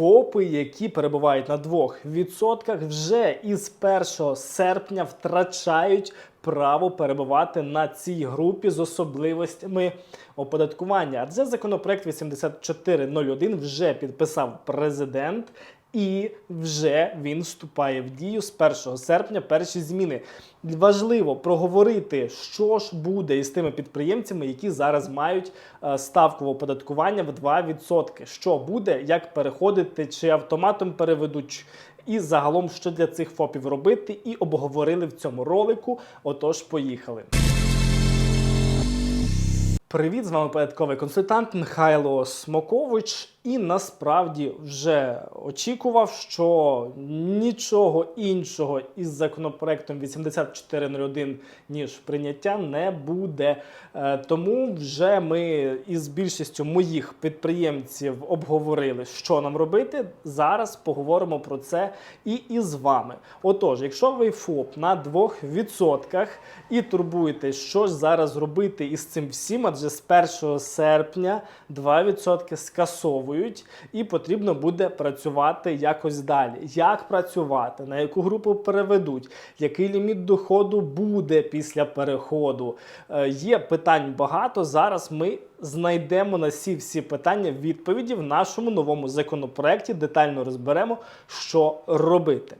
ФОПи, які перебувають на 2%, вже із 1 серпня втрачають право перебувати на цій групі з особливостями оподаткування. Адже законопроект 8401 вже підписав президент. І вже він вступає в дію з 1 серпня. Перші зміни важливо проговорити, що ж буде із тими підприємцями, які зараз мають е, ставкове оподаткування в 2%. Що буде, як переходити, чи автоматом переведуть, і загалом, що для цих ФОПів робити, і обговорили в цьому ролику. Отож, поїхали. Привіт, з вами податковий консультант Михайло Смокович. І насправді вже очікував, що нічого іншого із законопроектом 8401, ніж прийняття, не буде. Е, Тому вже ми із більшістю моїх підприємців обговорили, що нам робити. Зараз поговоримо про це і із вами. Отож, якщо ви ФОП на 2% і турбуєтесь, що ж зараз робити із цим всім, адже з 1 серпня 2% скасовують і потрібно буде працювати якось далі. Як працювати, на яку групу переведуть, який ліміт доходу буде після переходу? Е, Є питань багато. Зараз ми знайдемо на всі всі питання відповіді в нашому новому законопроекті. Детально розберемо, що робити.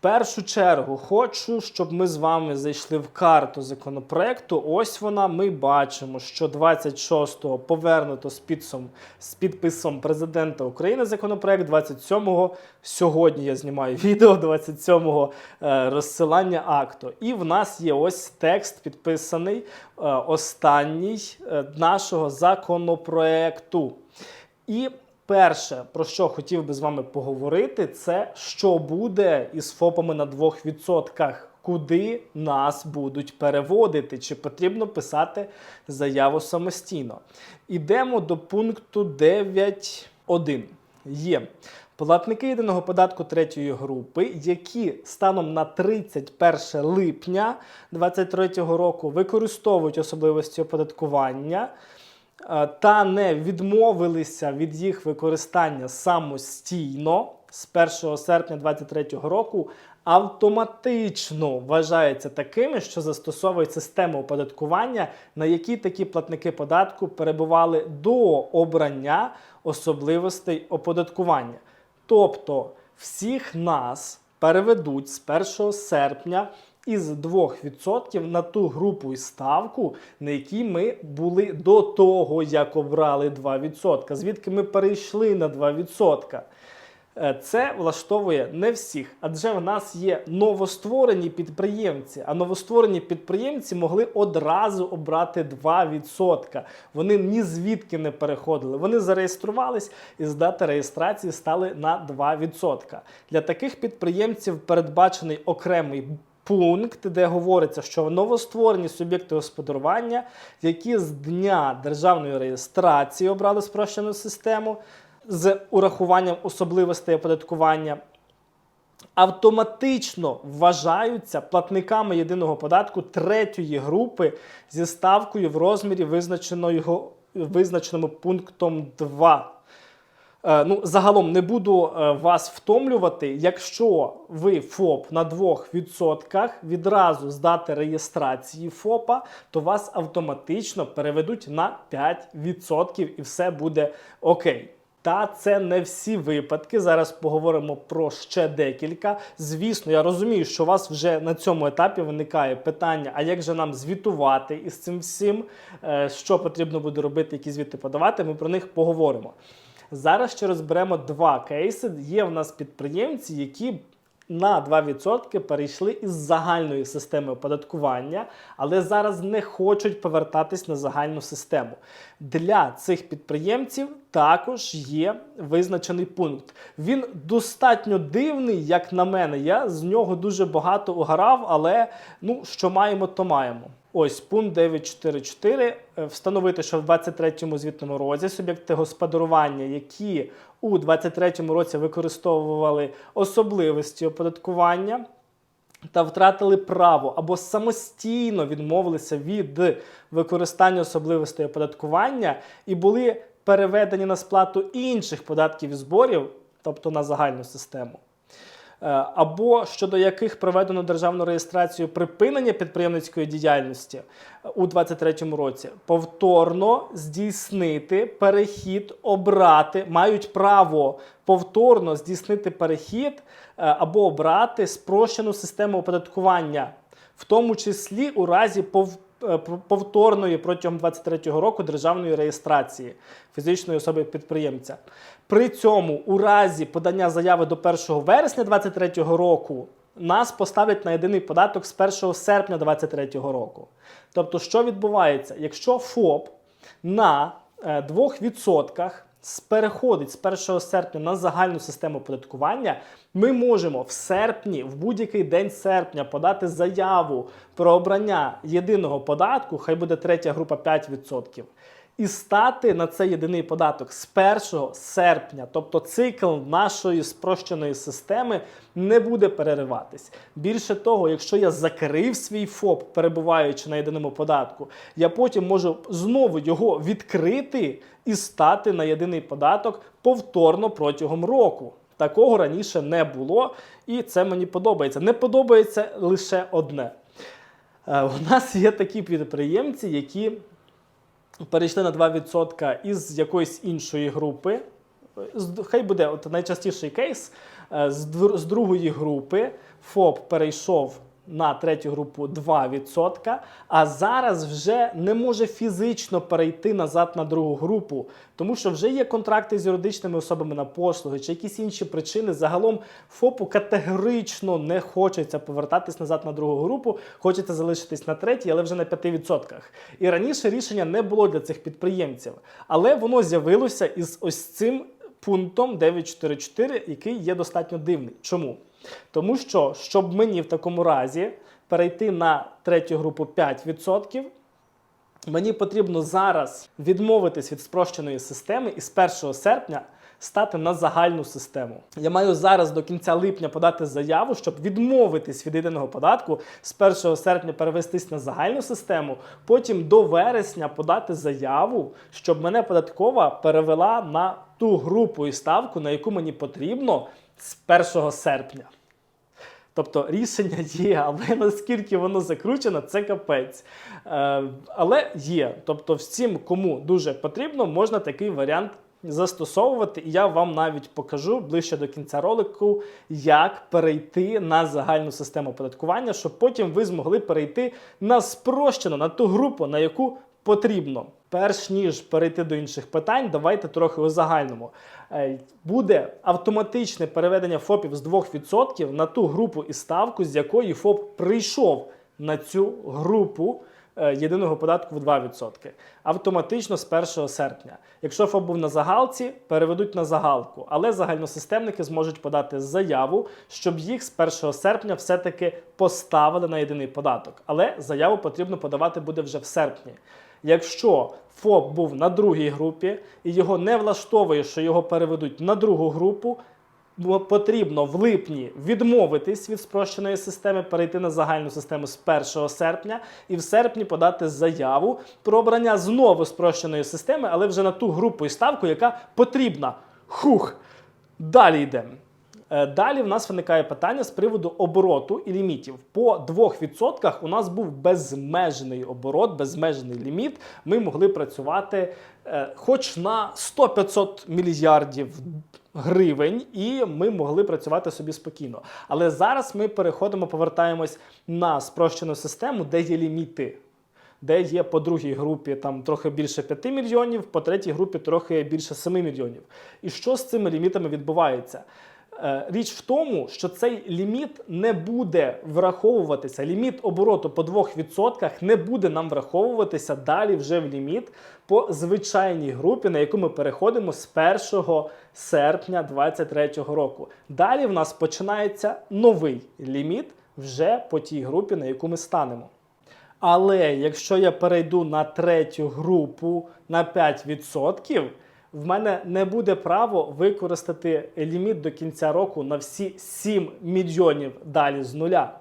Першу чергу хочу, щоб ми з вами зайшли в карту законопроекту. Ось вона. Ми бачимо, що 26-го повернуто з підсом з підписом президента України законопроект. 27-го сьогодні я знімаю відео. 27-го е, розсилання акту. І в нас є ось текст підписаний е, останній е, нашого законопроекту. І Перше, про що хотів би з вами поговорити, це що буде із ФОПами на 2%, куди нас будуть переводити, чи потрібно писати заяву самостійно. Ідемо до пункту 9.1. Є платники єдиного податку третьої групи, які станом на 31 липня 2023 року використовують особливості оподаткування та не відмовилися від їх використання самостійно з 1 серпня 2023 року, автоматично вважаються такими, що застосовують систему оподаткування, на які такі платники податку перебували до обрання особливостей оподаткування. Тобто всіх нас переведуть з 1 серпня із 2% на ту групу і ставку, на якій ми були до того, як обрали 2%, звідки ми перейшли на 2%. Е, Це влаштовує не всіх, адже в нас є новостворені підприємці. А новостворені підприємці могли одразу обрати 2%. Вони ні звідки не переходили. Вони зареєструвались і з дати реєстрації стали на 2%. Для таких підприємців передбачений окремий. Пункт, де говориться, що новостворені суб'єкти господарювання, які з дня державної реєстрації обрали спрощену систему, з урахуванням особливостей оподаткування автоматично вважаються платниками єдиного податку третьої групи зі ставкою в розмірі визначеного, визначеному пунктом 2. Е, Ну, загалом не буду е, вас втомлювати. Якщо ви ФОП на 2% відразу здати реєстрації ФОПа, то вас автоматично переведуть на 5% і все буде окей. Та це не всі випадки. Зараз поговоримо про ще декілька. Звісно, я розумію, що у вас вже на цьому етапі виникає питання: а як же нам звітувати із цим всім, Е, що потрібно буде робити, які звіти подавати. Ми про них поговоримо. Зараз ще розберемо два кейси. Є в нас підприємці, які на 2% перейшли із загальної системи оподаткування, але зараз не хочуть повертатись на загальну систему. Для цих підприємців також є визначений пункт. Він достатньо дивний, як на мене. Я з нього дуже багато угорав, але ну, що маємо, то маємо. Ось пункт 9.4.4. Е, Встановити, що в 23-му звітному році суб'єкти господарювання, які у 23-му році використовували особливості оподаткування та втратили право або самостійно відмовилися від використання особливостей оподаткування і були переведені на сплату інших податків і зборів, тобто на загальну систему. Е, або щодо яких проведено державну реєстрацію припинення підприємницької діяльності е, у 2023 році, повторно здійснити перехід, обрати, мають право повторно здійснити перехід е, або обрати спрощену систему оподаткування, в тому числі у разі пов- е, повторної протягом 2023 року державної реєстрації фізичної особи підприємця. При цьому, у разі подання заяви до 1 вересня 2023 року, нас поставлять на єдиний податок з 1 серпня 2023 року. Тобто, що відбувається? Якщо ФОП на е, 2% з- переходить з 1 серпня на загальну систему оподаткування, ми можемо в серпні, в будь-який день серпня подати заяву про обрання єдиного податку, хай буде третя група 5%, і стати на цей єдиний податок з 1 серпня. Тобто цикл нашої спрощеної системи не буде перериватись. Більше того, якщо я закрив свій ФОП, перебуваючи на єдиному податку, я потім можу знову його відкрити і стати на єдиний податок повторно протягом року. Такого раніше не було, і це мені подобається. Не подобається лише одне. Е, У нас є такі підприємці, які перейшли на 2% із якоїсь іншої групи. Хай буде от найчастіший кейс. е, з другої групи ФОП перейшов на третю групу 2%, а зараз вже не може фізично перейти назад на другу групу, тому що вже є контракти з юридичними особами на послуги чи якісь інші причини. Загалом ФОПу категорично не хочеться повертатись назад на другу групу, хочеться залишитись на третій, але вже на 5%. І раніше рішення не було для цих підприємців, але воно з'явилося із ось цим пунктом 944, який є достатньо дивний. Чому? Тому що, щоб мені в такому разі перейти на третю групу 5%, мені потрібно зараз відмовитись від спрощеної системи і з 1 серпня стати на загальну систему. Я маю зараз до кінця липня подати заяву, щоб відмовитись від єдиного податку, з 1 серпня перевестись на загальну систему, потім до вересня подати заяву, щоб мене податкова перевела на ту групу і ставку, на яку мені потрібно з 1 серпня. Тобто рішення є, але наскільки воно закручено, це капець. Е, але є. Тобто, всім, кому дуже потрібно, можна такий варіант застосовувати. І я вам навіть покажу ближче до кінця ролику, як перейти на загальну систему оподаткування, щоб потім ви змогли перейти на спрощену, на ту групу, на яку потрібно. Перш ніж перейти до інших питань, давайте трохи у загальному. Е, Буде автоматичне переведення ФОПів з 2% на ту групу і ставку, з якої ФОП прийшов на цю групу е, єдиного податку в 2%. Автоматично з 1 серпня. Якщо ФОП був на загалці, переведуть на загалку. Але загальносистемники зможуть подати заяву, щоб їх з 1 серпня все-таки поставили на єдиний податок. Але заяву потрібно подавати буде вже в серпні. Якщо ФОП був на другій групі і його не влаштовує, що його переведуть на другу групу, потрібно в липні відмовитись від спрощеної системи, перейти на загальну систему з 1 серпня і в серпні подати заяву про обрання знову спрощеної системи, але вже на ту групу і ставку, яка потрібна. Хух! Далі йдемо. Е, Далі в нас виникає питання з приводу обороту і лімітів. По 2% у нас був безмежний оборот, безмежний ліміт. Ми могли працювати е, хоч на 100-500 мільярдів гривень, і ми могли працювати собі спокійно. Але зараз ми переходимо, повертаємось на спрощену систему, де є ліміти. Де є по другій групі там трохи більше 5 мільйонів, по третій групі трохи більше 7 мільйонів. І що з цими лімітами відбувається? Е, Річ в тому, що цей ліміт не буде враховуватися. Ліміт обороту по 2% не буде нам враховуватися далі вже в ліміт по звичайній групі, на яку ми переходимо з 1 серпня 2023 року. Далі в нас починається новий ліміт вже по тій групі, на яку ми станемо. Але якщо я перейду на третю групу на 5%, в мене не буде право використати ліміт до кінця року на всі 7 мільйонів далі з нуля.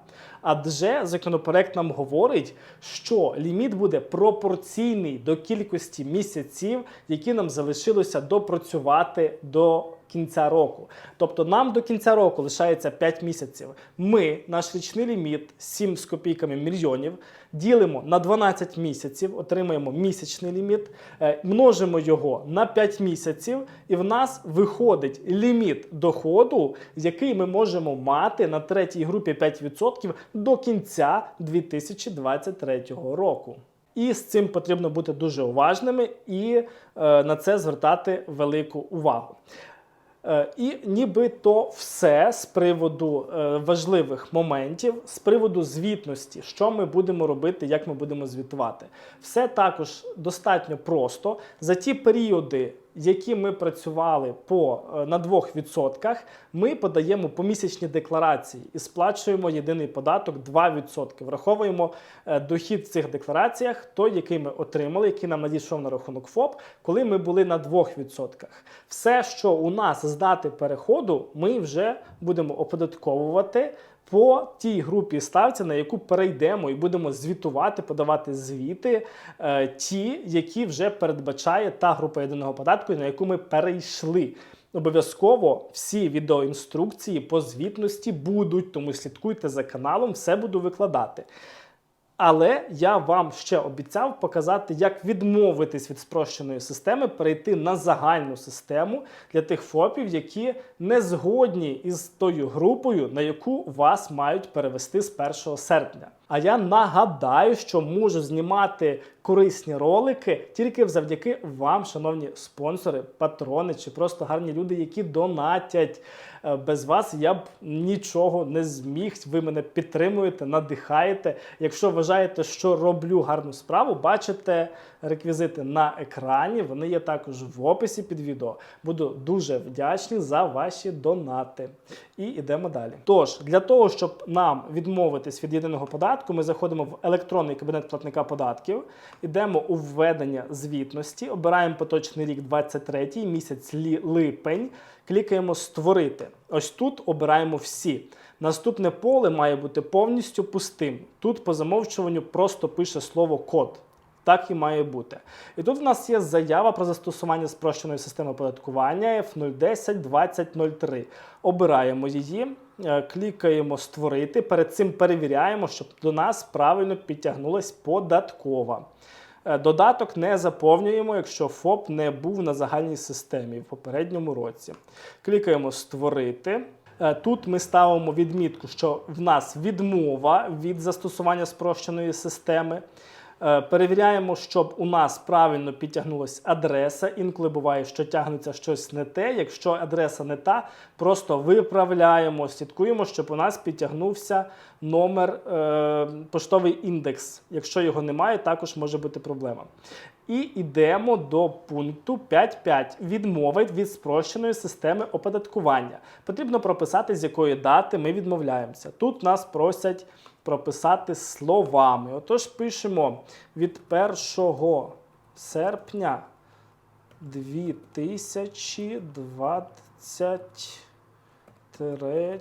Адже законопроект нам говорить, що ліміт буде пропорційний до кількості місяців, які нам залишилося допрацювати до кінця року. Тобто нам до кінця року лишається 5 місяців. Ми наш річний ліміт 7 з копійками мільйонів ділимо на 12 місяців, отримаємо місячний ліміт, е, множимо його на 5 місяців, і в нас виходить ліміт доходу, який ми можемо мати на третій групі 5% до кінця 2023 року. І з цим потрібно бути дуже уважними і е, на це звертати велику увагу. Е, І нібито все з приводу е, важливих моментів, з приводу звітності, що ми будемо робити, як ми будемо звітувати. Все також достатньо просто. За ті періоди, які ми працювали по, е, на 2%, ми подаємо помісячні декларації і сплачуємо єдиний податок 2%. Враховуємо е, дохід в цих деклараціях, той, який ми отримали, який нам надійшов на рахунок ФОП, коли ми були на 2%. Все, що у нас з дати переходу, ми вже будемо оподатковувати по тій групі ставці, на яку перейдемо, і будемо звітувати, подавати звіти, е, ті, які вже передбачає та група єдиного податку, на яку ми перейшли. Обов'язково всі відеоінструкції по звітності будуть, тому слідкуйте за каналом, все буду викладати. Але я вам ще обіцяв показати, як відмовитись від спрощеної системи, перейти на загальну систему для тих ФОПів, які не згодні із тою групою, на яку вас мають перевести з 1 серпня. А я нагадаю, що можу знімати корисні ролики тільки завдяки вам, шановні спонсори, патрони чи просто гарні люди, які донатять. Е, Без вас я б нічого не зміг. Ви мене підтримуєте, надихаєте. Якщо вважаєте, що роблю гарну справу, бачите реквізити на екрані. Вони є також в описі під відео. Буду дуже вдячний за ваші донати. І йдемо далі. Тож, для того, щоб нам відмовитись від єдиного податку, ми заходимо в електронний кабінет платника податків, йдемо у введення звітності, обираємо поточний рік 23 місяць липень, клікаємо Створити. Ось тут обираємо всі. Наступне поле має бути повністю пустим. Тут по замовчуванню просто пише слово код. Так і має бути. І тут в нас є заява про застосування спрощеної системи оподаткування F010-2003. Обираємо її, клікаємо Створити. Перед цим перевіряємо, щоб до нас правильно підтягнулась податкова. Е, Додаток не заповнюємо, якщо ФОП не був на загальній системі в попередньому році. Клікаємо Створити. Е, Тут ми ставимо відмітку, що в нас відмова від застосування спрощеної системи. Е, Перевіряємо, щоб у нас правильно підтягнулася адреса. Інколи буває, що тягнеться щось не те. Якщо адреса не та, просто виправляємо, слідкуємо, щоб у нас підтягнувся номер е, поштовий індекс. Якщо його немає, також може бути проблема. І йдемо до пункту 5.5. Відмови від спрощеної системи оподаткування. Потрібно прописати, з якої дати ми відмовляємося. Тут нас просять прописати словами. Отож, пишемо від 1 серпня 2023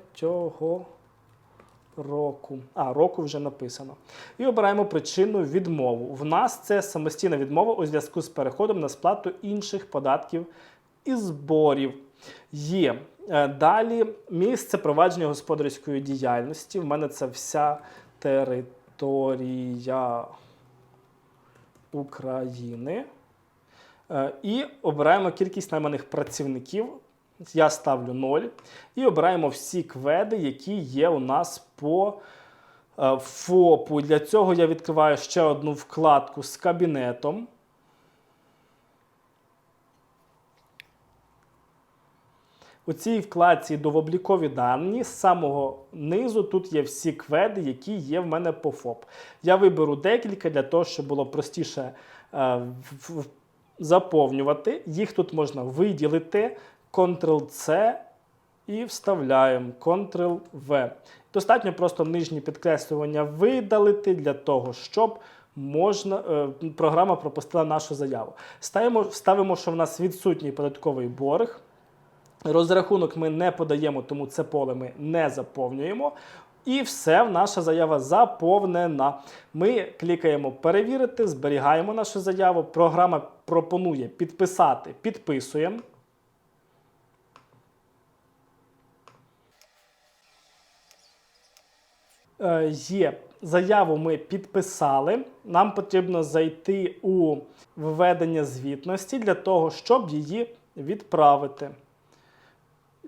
року. А, року вже написано. І обираємо причину відмову. В нас це самостійна відмова у зв'язку з переходом на сплату інших податків і зборів. Є. Е, Далі місце провадження господарської діяльності. В мене це вся територія України. Е, І обираємо кількість найманих працівників. Я ставлю 0. І обираємо всі кведи, які є у нас по е, ФОПу. Для цього я відкриваю ще одну вкладку з кабінетом. У цій вкладці довооблікові дані з самого низу тут є всі кведи, які є в мене по ФОП. Я виберу декілька для того, щоб було простіше е, заповнювати. Їх тут можна виділити, Ctrl-C і вставляємо Ctrl-V. Достатньо просто нижні підкреслювання видалити для того, щоб можна, е, програма пропустила нашу заяву. Ставимо, ставимо, що в нас відсутній податковий борг. Розрахунок ми не подаємо, тому це поле ми не заповнюємо. І все, наша заява заповнена. Ми клікаємо перевірити, зберігаємо нашу заяву. Програма пропонує підписати, підписуємо. Е, Є заяву ми підписали. Нам потрібно зайти у введення звітності для того, щоб її відправити.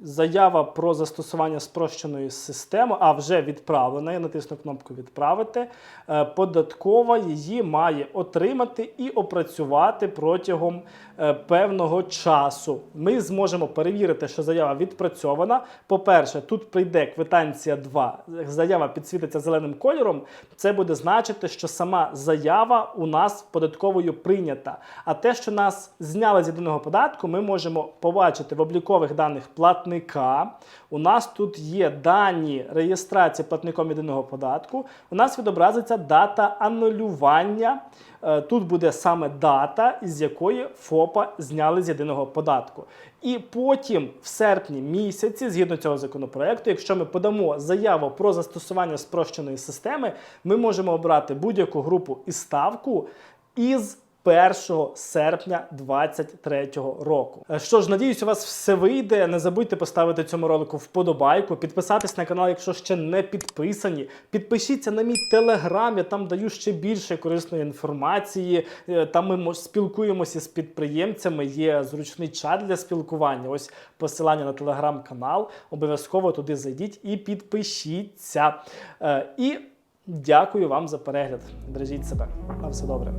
Заява про застосування спрощеної системи, а вже відправлена. Я натисну кнопку Відправити. Е, Податкова її має отримати і опрацювати протягом е, певного часу. Ми зможемо перевірити, що заява відпрацьована. По-перше, тут прийде квитанція 2. Заява підсвітиться зеленим кольором. Це буде значити, що сама заява у нас податковою прийнята. А те, що нас зняли з єдиного податку, ми можемо побачити в облікових даних платника. У нас тут є дані реєстрації платником єдиного податку. У нас відобразиться дата анулювання. Е, Тут буде саме дата, із якої ФОПа зняли з єдиного податку. І потім, в серпні місяці, згідно цього законопроекту, якщо ми подамо заяву про застосування спрощеної системи, ми можемо обрати будь-яку групу і ставку із 1 серпня 2023 року. Е, Що ж, надіюсь, у вас все вийде. Не забудьте поставити цьому ролику вподобайку, підписатись на канал, якщо ще не підписані. Підпишіться на мій телеграм, я там даю ще більше корисної інформації. Е, Там ми спілкуємося з підприємцями. Є зручний чат для спілкування. Ось посилання на телеграм-канал. Обов'язково туди зайдіть і підпишіться. Е, І дякую вам за перегляд. Бережіть себе. На все добре.